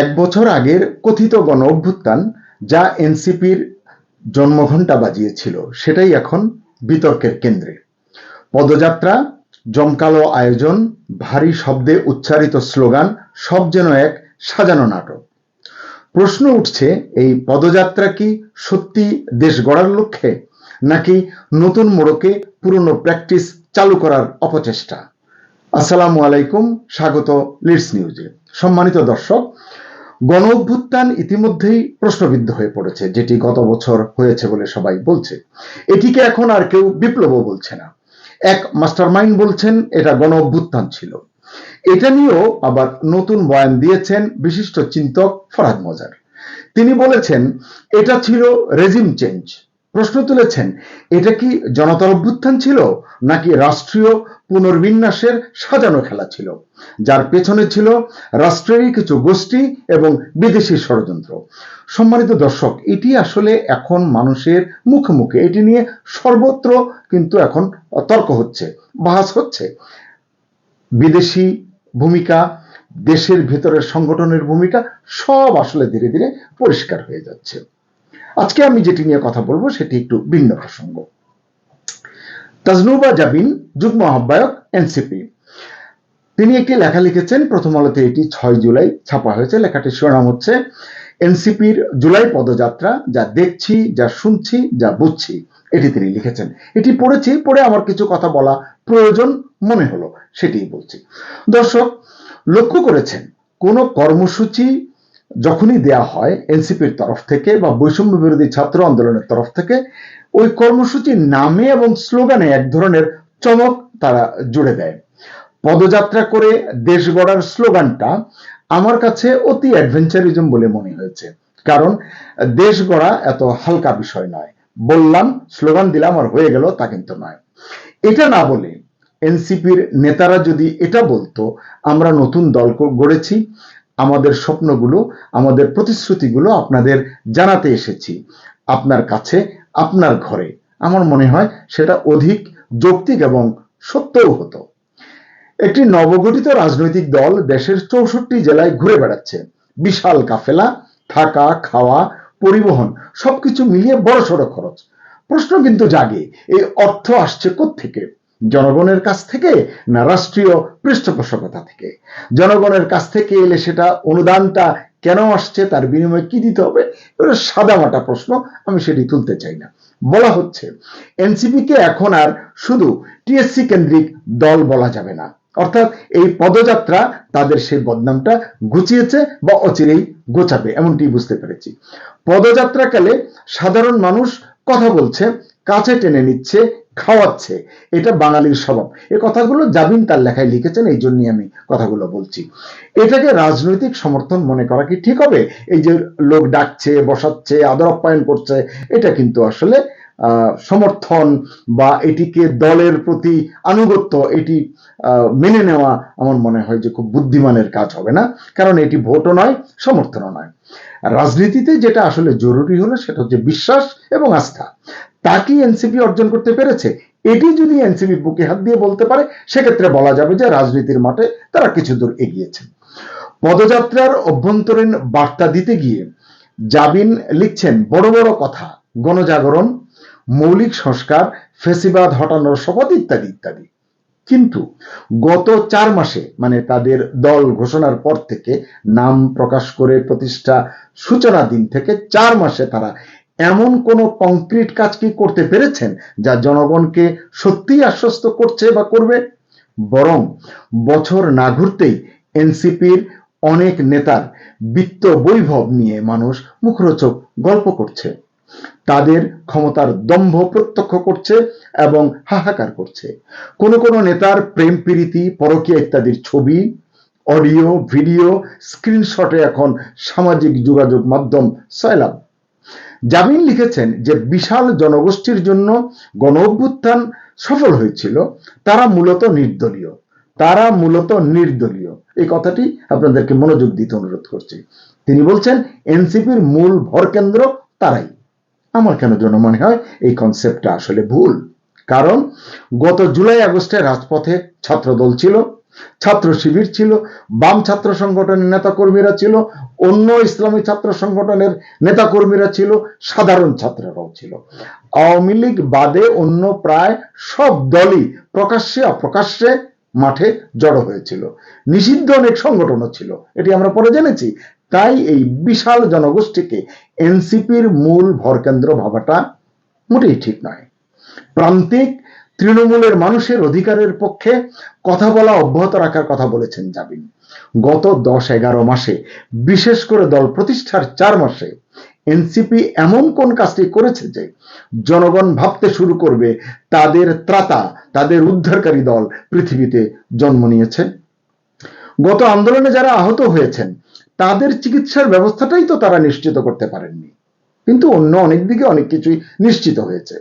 এক বছর আগের কথিত গণ অভ্যুত্থান যা এনসিপির জন্মঘণ্টা বাজিয়েছিল, সেটাই এখন বিতর্কের কেন্দ্রে। পদযাত্রা, জমকালো আয়োজন, ভারী শব্দে উচ্চারিত স্লোগান, সব যেন এক সাজানো নাটক। প্রশ্ন উঠছে, এই পদযাত্রা কি সত্যি দেশ গড়ার লক্ষ্যে, নাকি নতুন মোড়কে পুরনো প্র্যাকটিস চালু করার অপচেষ্টা? আসসালামু আলাইকুম, স্বাগত লিডস নিউজে। সম্মানিত দর্শক গণ অভ্যুত্থান ইতিমধ্যেই প্রশ্নবিদ্ধ হয়ে পড়েছে, যেটি গত বছর হয়েছে বলে সবাই বলছে। এটিকে এখন আর কেউ বিপ্লবও বলছে না। এক মাস্টারমাইন্ড বলছেন, এটা গণ অভ্যুত্থান ছিল। এটা নিয়েও আবার নতুন বয়ান দিয়েছেন বিশিষ্ট চিন্তক ফরহাদ মজার। তিনি বলেছেন, এটা ছিল রেজিম চেঞ্জ। প্রশ্ন তুলেছেন, এটা কি জনতার অভ্যুত্থান ছিল নাকি রাষ্ট্রীয় পুনর্বিন্যাসের সাজানো খেলা ছিল? যার পেছনে ছিল রাষ্ট্রেরই কিছু গোষ্ঠী এবং বিদেশি ষড়যন্ত্র। সম্মানিত দর্শক, এটি আসলে এখন মানুষের মুখে মুখে, এটি নিয়ে সর্বত্র কিন্তু এখন তর্ক হচ্ছে, বাহাস হচ্ছে। বিদেশি ভূমিকা, দেশের ভেতরের সংগঠনের ভূমিকা সব আসলে ধীরে ধীরে পরিষ্কার হয়ে যাচ্ছে। আজকে আমি যেটি নিয়ে কথা বলব সেটি একটু ভিন্ন প্রসঙ্গ। তাজনুবা জাবিন যুগ্ম আহ্বায়ক, এনসিপি। তিনি একটি লেখা লিখেছেন, প্রথম আলোতে এটি ছয় জুলাই ছাপা হয়েছে লেখাটির শিরোনাম হচ্ছে, এনসিপির জুলাই পদযাত্রা, যা দেখছি, যা শুনছি, যা বুঝছি, এটি তিনি লিখেছেন। এটি পড়েছি, পড়ে আমার কিছু কথা বলা প্রয়োজন মনে হলো, সেটিই বলছি। দর্শক, লক্ষ্য করেছেন, কোন কর্মসূচি যখনই দেয়া হয়, এনসিপির তরফ থেকে বা বৈষম্য বিরোধী ছাত্র আন্দোলনের তরফ থেকে, ওই কর্মসূচির নামে এবং স্লোগানে এক ধরনের চমক তারা জুড়ে দেয়। পদযাত্রা করে দেশ গড়ার স্লোগানটা আমার কাছে অতি অ্যাডভেঞ্চারিজম বলে মনে হয়েছে। কারণ, দেশ গড়া এত হালকা বিষয় নয়। বললাম, স্লোগান দিলাম আর হয়ে গেল, তা কিন্তু নয়। এটা না বলে এনসিপির নেতারা যদি এটা বলতো, আমরা নতুন দল গড়েছি আমাদের স্বপ্নগুলো, আমাদের প্রতিশ্রুতিগুলো আপনাদের জানাতে এসেছি। আপনার কাছে, আপনার ঘরে। আমার মনে হয় সেটা অধিক যৌক্তিক এবং সত্যও হতো। একটি নবগঠিত রাজনৈতিক দল দেশের চৌষট্টি জেলায় ঘুরে বেড়াচ্ছে। বিশাল কাফেলা, থাকা, খাওয়া, পরিবহন, সবকিছু মিলিয়ে বড় সড়ো খরচ। প্রশ্ন কিন্তু জাগে, এই অর্থ আসছে থেকে জনগণের কাছ থেকে না রাষ্ট্রীয় পৃষ্ঠপোষকতা থেকে? জনগণের কাছ থেকে এলে সেটা অনুদানটা কেন আসছে, তার বিনিময়ে কি দিতে হবে? এটা সাদামাটা প্রশ্ন, আমি সেটি তুলতে চাই না। বলা হচ্ছে, এনসিপিকে এখন আর শুধু টিএসসি কেন্দ্রিক দল বলা যাবে না। অর্থাৎ এই পদযাত্রা তাদের সেই বদনামটা গুছিয়েছে বা অচিরেই গোছাবে, এমনটি বুঝতে পেরেছি। পদযাত্রাকালে সাধারণ মানুষ কথা বলছে, কাছে টেনে নিচ্ছে খাওয়াচ্ছে। এটা বাঙালির স্বভাব। এ কথাগুলো জাবিন তার লেখায় লিখেছেন, এই জন্যই আমি কথাগুলো বলছি। এটাকে রাজনৈতিক সমর্থন মনে করা কি ঠিক হবে? এই যে লোক ডাকছে, বসাচ্ছে, আদর আপ্যায়ন করছে, এটা কিন্তু আসলে সমর্থন বা এটিকে দলের প্রতি আনুগত্য, এটি মেনে নেওয়া আমার মনে হয় যে খুব বুদ্ধিমানের কাজ হবে না। কারণ এটি ভোটও নয়, সমর্থনও নয়। রাজনীতিতে যেটা আসলে জরুরি হলো সেটা হচ্ছে বিশ্বাস এবং আস্থা। তা কি এনসিপি অর্জন করতে পেরেছে? এটি যদি এনসিপি বুকে হাত দিয়ে বলতে পারে, সেক্ষেত্রে বলা যাবে যে রাজনীতির মাঠে তারা কিছু দূর এগিয়েছে। পদযাত্রার অভ্যন্তরীণ বার্তা দিতে গিয়ে জাবিন লিখছেন, বড় বড় কথা, গণজাগরণ মৌলিক সংস্কার, ফেসিবাদ হটানোর শপথ ইত্যাদি ইত্যাদি। কিন্তু গত চার মাসে মানে তাদের দল ঘোষণার পর থেকে নাম প্রকাশ করে প্রতিষ্ঠা সূচনা দিন থেকে চার মাসে তারা এমন কোন কংক্রিট কাজ কি করতে পেরেছেন যা জনগণকে সত্যিই আশ্বস্ত করছে বা করবে? বরং বছর না ঘুরতেই এনসিপির অনেক নেতার বিত্ত বৈভব নিয়ে মানুষ মুখরোচক গল্প করছে। তাদের ক্ষমতার দম্ভ প্রত্যক্ষ করছে এবং হাহাকার করছে। কোন কোন নেতার প্রেম প্রীতি, পরকীয়া ইত্যাদির ছবি, অডিও, ভিডিও, স্ক্রিনশটে এখন সামাজিক যোগাযোগ মাধ্যম সয়লাভ জামিন লিখেছেন যে বিশাল জনগোষ্ঠীর জন্য গণ অভ্যুত্থান সফল হয়েছিল, তারা মূলত নির্দলীয়। তারা মূলত নির্দলীয়। এই কথাটি আপনাদেরকে মনোযোগ দিতে অনুরোধ করছি। তিনি বলছেন, এনসিপির মূল ভর কেন্দ্র তারাই। আমার কেন যেন মনে হয় এই কনসেপ্টটা আসলে ভুল? কারণ গত জুলাই আগস্টে রাজপথে ছাত্রদল ছিল, ছাত্র শিবির ছিল, বাম ছাত্র সংগঠনের নেতাকর্মীরা ছিল, অন্য ইসলামী ছাত্র সংগঠনের নেতাকর্মীরা ছিল, সাধারণ ছাত্ররাও ছিল। আওয়ামী লীগ বাদে অন্য প্রায় সব দলই প্রকাশ্যে, অপ্রকাশ্যে মাঠে জড়ো হয়েছিল। নিষিদ্ধ অনেক সংগঠনও ছিল, এটি আমরা পরে জেনেছি। তাই এই বিশাল জনগোষ্ঠীকে এনসিপির মূল ভরকেন্দ্র ভাবাটা মোটেই ঠিক নয়। প্রান্তিক তৃণমূলের মানুষের অধিকারের পক্ষে কথা বলা অব্যাহত রাখার কথা বলেছেন জাবিন গত দশ এগারো মাসে, বিশেষ করে দল প্রতিষ্ঠার চার মাসে, এনসিপি এমন কোন কাজটি করেছে যে জনগণ ভাবতে শুরু করবে, তাদের ত্রাতা, তাদের উদ্ধারকারী দল পৃথিবীতে জন্ম নিয়েছে? গত আন্দোলনে যারা আহত হয়েছেন তাদের চিকিৎসার ব্যবস্থাটাই তো তারা নিশ্চিত করতে পারেননি। কিন্তু অন্য অনেক দিকে অনেক কিছুই নিশ্চিত হয়েছে।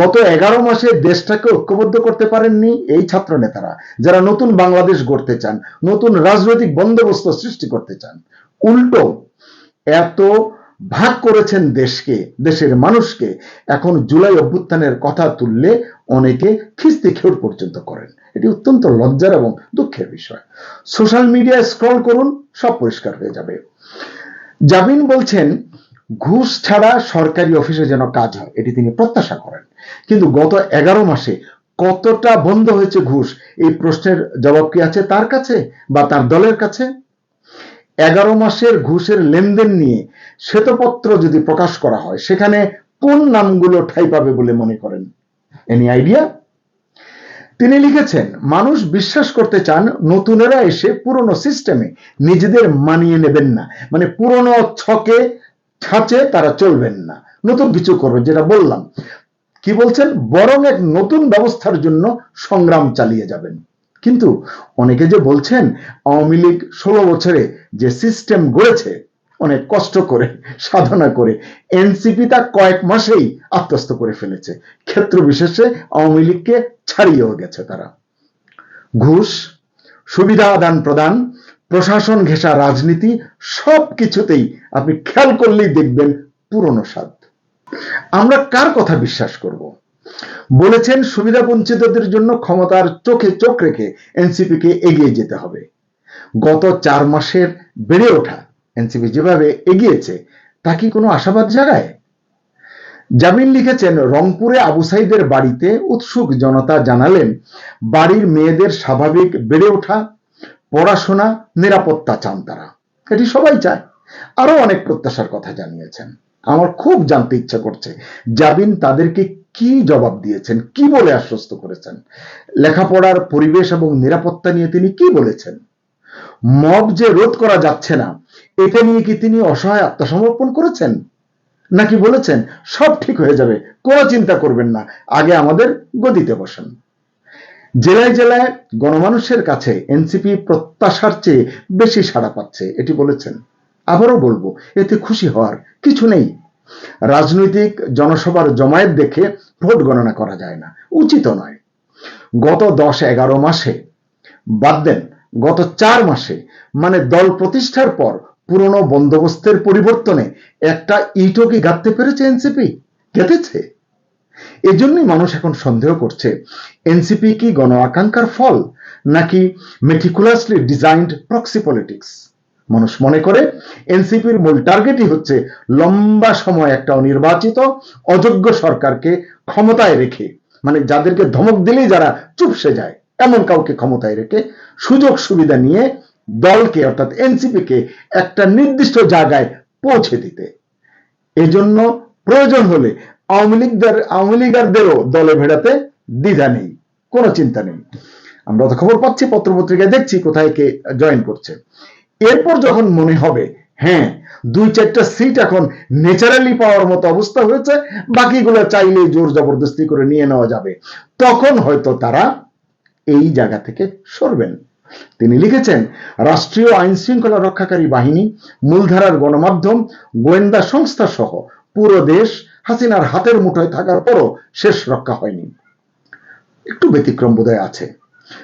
গত এগারো মাসে দেশটাকে ঐক্যবদ্ধ করতে পারেননি এই ছাত্র নেতারা যারা নতুন বাংলাদেশ গড়তে চান, নতুন রাজনৈতিক বন্দোবস্ত সৃষ্টি করতে চান। উল্টো, এত ভাগ করেছেন দেশকে, দেশের মানুষকে। এখন জুলাই অভ্যুত্থানের কথা তুললে অনেকে খিস্তি খেউর পর্যন্ত করেন। এটি অত্যন্ত লজ্জার এবং দুঃখের বিষয়। সোশ্যাল মিডিয়ায় স্ক্রল করুন, সব পরিষ্কার হয়ে যাবে। জাবিন বলছেন, ঘুষ ছাড়া সরকারি অফিসে যেন কাজ হয়, এটি তিনি প্রত্যাশা করেন। কিন্তু গত এগারো মাসে কতটা বন্ধ হয়েছে ঘুষ? এই প্রশ্নের জবাব কি আছে তার কাছে বা তার দলের কাছে? এগারো মাসের ঘুষের লেনদেন নিয়ে শ্বেতপত্র যদি প্রকাশ করা হয়, সেখানে কোন নামগুলো ঠাই পাবে বলে মনে করেন? এনি আইডিয়া তিনি লিখেছেন, মানুষ বিশ্বাস করতে চান, নতুনেরা এসে পুরনো সিস্টেমে নিজেদের মানিয়ে নেবেন না। মানে পুরনো ছকে ছাঁচে তারা চলবেন না। নতুন কিছু করবেন যেটা বললাম। কি বলছেন? বরং এক নতুন ব্যবস্থার জন্য সংগ্রাম চালিয়ে যাবেন। কিন্তু অনেকে যে বলছেন আওয়ামী লীগ ষোলো বছরে যে সিস্টেম গড়েছে, অনেক কষ্ট করে, সাধনা করে এনসিপি তা কয়েক মাসেই আত্মস্থ করে ফেলেছে। ক্ষেত্র বিশেষে আওয়ামী লীগকে ছাড়িয়েও গেছে তারা। ঘুষ, সুবিধা আদান প্রদান, প্রশাসন ঘেঁষা রাজনীতি সব কিছুতেই আপনি খেয়াল করলেই দেখবেন পুরনো স্বাদ। আমরা কার কথা বিশ্বাস করব? বলেছেন, সুবিধা বঞ্চিতদের জন্য ক্ষমতার চোখে চোখ রেখে এনসিপি কে এগিয়ে যেতে হবে। গত চার মাসের বেড়ে ওঠা এনসিপি যেভাবে এগিয়েছে, তা কি কোনো আশাবাদ জাগায়? জামিন লিখেছেন, রংপুরে আবু সাইদের বাড়িতে উৎসুক জনতা জানালেন, বাড়ির মেয়েদের স্বাভাবিক বেড়ে ওঠা, পড়াশোনা, নিরাপত্তা চান তারা। এটি সবাই চায়। আরও অনেক প্রত্যাশার কথা জানিয়েছেন। আমার খুব জানতে ইচ্ছা করছে জাবিন তাদেরকে কি জবাব দিয়েছেন? কি বলে আশ্বস্ত করেছেন? লেখাপড়ার পরিবেশ এবং নিরাপত্তা নিয়ে তিনি কি বলেছেন? মব যে রোধ করা যাচ্ছে না এটা নিয়ে কি তিনি অসহায় আত্মসমর্পণ করেছেন? নাকি বলেছেন, সব ঠিক হয়ে যাবে, কোনো চিন্তা করবেন না, আগে আমাদের গদিতে বসেন। জেলায় জেলায় গণমানুষের কাছে এনসিপি প্রত্যাশার চেয়ে বেশি সাড়া পাচ্ছে, এটি বলেছেন। আবারও বলব, এতে খুশি হওয়ার কিছু নেই। রাজনৈতিক জনসভার জমায়েত দেখে ভোট গণনা করা যায় না। উচিত নয়। গত দশ এগারো মাসে, বাদ দেন গত চার মাসে মানে দল প্রতিষ্ঠার পর পুরনো বন্দোবস্তের পরিবর্তনে একটা ইটও কি গাঁথতে পেরেছে এনসিপি গেঁথেছে। এজন্যই মানুষ এখন সন্দেহ করছে এনসিপি কি গণ আকাঙ্ক্ষার ফল নাকি মেটিকুলাসলি ডিজাইন্ড প্রক্সি পলিটিক্স মানুষ মনে করে, এনসিপির মূল টার্গেটই হচ্ছে লম্বা সময় একটা অনির্বাচিত, অযোগ্য সরকারকে ক্ষমতায় রেখে মানে যাদেরকে ধমক দিলেই যারা চুপসে যায়, এমন কাউকে ক্ষমতায় রেখে সুযোগ সুবিধা নিয়ে দলকে, অর্থাৎ এনসিপিকে একটা নির্দিষ্ট জায়গায় পৌঁছে দিতে। এজন্য প্রয়োজন হলে আওয়ামী লীগদের, আওয়ামী লীগারদেরও দলে ভেড়াতে দ্বিধা নেই, কোনো চিন্তা নেই। আমরা তো খবর পাচ্ছি, পত্রপত্রিকায় দেখছি কোথায় কে জয়েন করছে। এরপর যখন মনে হবে হ্যাঁ দুই চারটা সিট এখন ন্যাচারালি পাওয়ার মতো অবস্থা হয়েছে, বাকিগুলো চাইলেই জোর জবরদস্তি করে নিয়ে নেওয়া যাবে। তখন হয়তো তারা এই জায়গা থেকে সরবেন। তিনি লিখেছেন, রাষ্ট্রীয় আইন শৃঙ্খলা রক্ষাকারী বাহিনী, মূলধারার গণমাধ্যম, গোয়েন্দা সংস্থা সহ পুরো দেশ হাসিনার হাতের মুঠোয় থাকার পরও শেষ রক্ষা হয়নি। একটু ব্যতিক্রম বোধহয় আছে।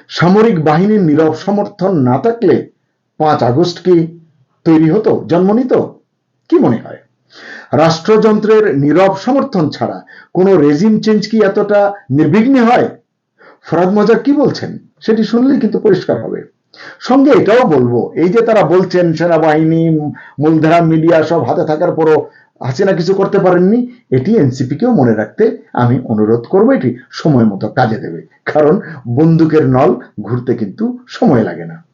সামরিক বাহিনীর নীরব সমর্থন না থাকলে পাঁচ আগস্ট কি তৈরি হতো? জন্ম নিত? কি মনে হয়? রাষ্ট্রযন্ত্রের নীরব সমর্থন ছাড়া কোনো রেজিম চেঞ্জ কি এতটা নির্বিঘ্নে হয়? ফরাদ মজার কি বলছেন? সেটি শুনলেই কিন্তু পরিষ্কার হবে। সঙ্গে এটাও বলব, এই যে তারা বলছেন সেনাবাহিনী, মূলধারা মিডিয়া সব হাতে থাকার পরও হাসিনা কিছু করতে পারেননি, এটি এনসিপিকেও মনে রাখতে আমি অনুরোধ করব এটি সময় মতো কাজে দেবে। কারণ বন্দুকের নল ঘুরতে কিন্তু সময় লাগে না।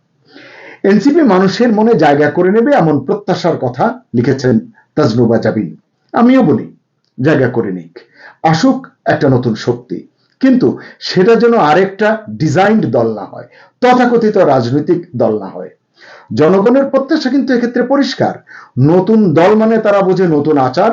এনসিপি মানুষের মনে জায়গা করে নেবে এমন প্রত্যাশার কথা লিখেছেন তাজনুবা জাবিন। আমিও বলি, জায়গা করে নিক। আসুক একটা নতুন শক্তি। কিন্তু সেটা যেন আরেকটা ডিজাইনড দল না হয়, তথাকথিত রাজনৈতিক দল না হয়। জনগণের প্রত্যাশা কিন্তু এক্ষেত্রে পরিষ্কার। নতুন দল মানে তারা বোঝে নতুন আচার,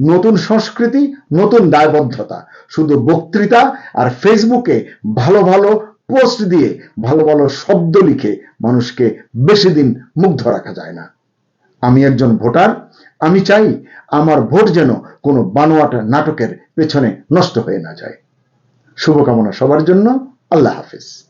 নতুন সংস্কৃতি, নতুন দায়বদ্ধতা। শুধু বক্তৃতা আর ফেসবুকে ভালো ভালো পোস্ট দিয়ে ভালো ভালো শব্দ লিখে মানুষকে বেশি দিন মুগ্ধ রাখা যায় না। আমি একজন ভোটার, আমি চাই আমার ভোট যেন কোনো বানোয়াট নাটকের পেছনে নষ্ট হয়ে না যায়। শুভকামনা সবার জন্য, আল্লাহ হাফিজ।